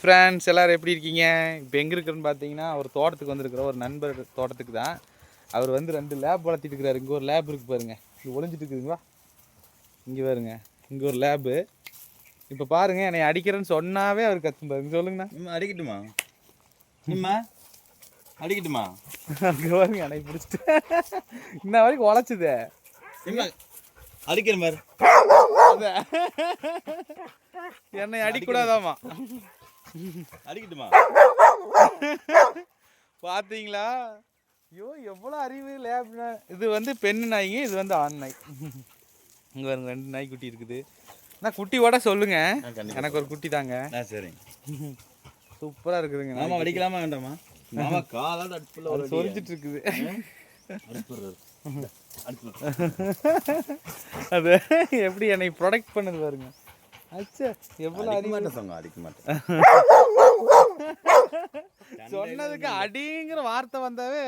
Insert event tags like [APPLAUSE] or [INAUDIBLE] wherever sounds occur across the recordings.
Friends எல்லாரும் எப்படி இருக்கீங்க? இப்போ எங்கே இருக்குன்னு பார்த்தீங்கன்னா ஒரு தோட்டத்துக்கு வந்திருக்கிற ஒரு நண்பர் தோட்டத்துக்கு தான். அவர் வந்து ரெண்டு லேப் வளர்த்திட்டு இருக்கிறாரு இங்கே ஒரு லேப் இருக்கு பாருங்க. இது ஒளிஞ்சிட்டு இருக்குதுங்களா இங்கே பாருங்க. இங்கே ஒரு லேபு இப்போ பாருங்க என்னை அடிக்கிறேன்னு சொன்னாவே அவர் கத்தும் பாருங்க சொல்லுங்கண்ணா. இம்மா அடிக்கட்டுமா? இம்மா அடிக்கட்டுமா? அங்கே பாருங்க என்னை பிடிச்சிட்டு இன்ன வரைக்கும் உழைச்சிதே. இம்மா அடிக்கிற மாதிரி என்னை அடிக்கூடாதாமா அடிக்கட்டுமா? பார்த்தீங்களா ஐயோ எவ்வளோ அறிவு லேப் இது வந்து பெண் நாய்ங்க இது வந்து ஆண் நாய். இங்கே பாருங்க ரெண்டு நாய் குட்டி இருக்குது. நான் குட்டியோட சொல்லுங்க. எனக்கு ஒரு குட்டி தாங்க. சரிங்க சூப்பராக இருக்குதுங்க மாமா அடிக்கலாமா வேண்டாமா? மாமா காலால் அடுப்புல சொரிஞ்சிட்டு இருக்குது [LAUGHS] அது எப்படி என்னை ப்ரொடெக்ட் பண்ணுது பாருங்க. அச்சா எவ்வளோ அடிக்க அறிவு. மாட்டேன் சொங்க அடிக்க மாட்டேன். சொன்னதுக்கு அடிங்கிற வார்த்தை வந்தாவே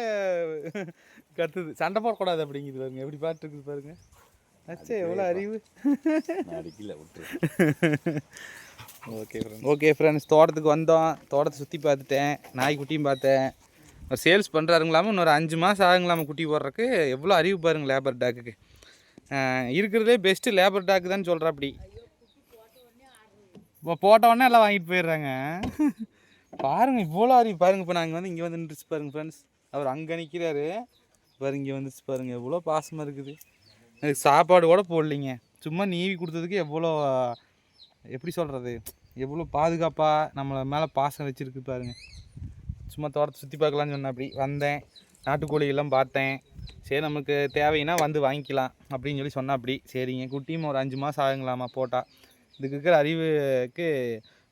கத்துது. சண்டை போடக்கூடாது அப்படிங்குது பாருங்க. எப்படி பாட்டு இருக்குது பாருங்க. அச்சா எவ்வளோ அறிவு. அடிக்கல விட்டுரு. ஓகே ஃப்ரெண்ட்ஸ் ஓகே ஃப்ரெண்ட்ஸ் தோட்டத்துக்கு வந்தோம். தோட்டத்தை சுற்றி பார்த்துட்டேன். நாய்க்குட்டியும் பார்த்தேன். ஒரு சேல்ஸ் பண்ணுறாருங்களாம இன்னொரு அஞ்சு மாதம் ஆகுங்களாம குட்டி போடுறதுக்கு. எவ்வளோ அறிவு பாருங்க லேபர் டாக்குக்கு இருக்கிறதே பெஸ்ட்டு லேபர் டாக் தான் சொல்கிறாப்படி இப்போ போட்ட எல்லாம் வாங்கிட்டு போயிடுறாங்க. பாருங்க இவ்வளோ அறிவு. பாருங்க இப்போ நாங்கள் வந்து இங்கே வந்து நின்றுச்சு பாருங்க ஃப்ரெண்ட்ஸ் அவர் அங்கே நிற்கிறாரு பாரு இங்கே வந்துச்சு பாருங்க. எவ்வளோ பாசமாக இருக்குது. எனக்கு சாப்பாடு கூட போடலைங்க. சும்மா நீவி கொடுத்ததுக்கு எவ்வளோ எப்படி சொல்கிறது எவ்வளோ பாதுகாப்பாக நம்மளை மேலே பாசம் வச்சுருக்கு பாருங்க. சும்மா தோட்டத்தை சுற்றி பார்க்கலான்னு சொன்னேன் அப்படி. வந்தேன். நாட்டுக்கோழியெல்லாம் பார்த்தேன். சரி நமக்கு தேவைன்னா வந்து வாங்கிக்கலாம் அப்படின்னு சொல்லி சொன்னா அப்படி. சரிங்க குட்டியும் ஒரு அஞ்சு மாதம் ஆகுங்களாமா போட்டால் இதுக்கு இருக்கிற அறிவுக்கு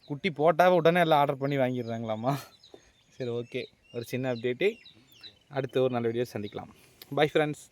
குட்டி போட்டாவே உடனே எல்லாம் ஆர்டர் பண்ணி வாங்கிடுறாங்களாம்மா சரி ஓகே ஒரு சின்ன அப்டேட்டு அடுத்த ஒரு நல்ல வீடியோ சந்திக்கலாம். Bye friends